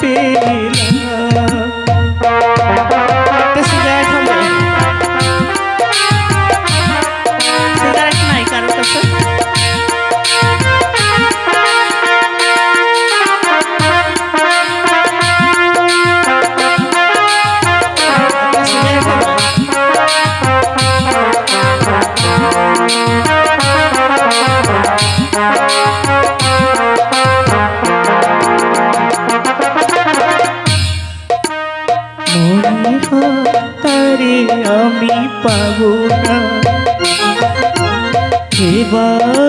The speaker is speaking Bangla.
பே তারে আমি পাবো না। এবার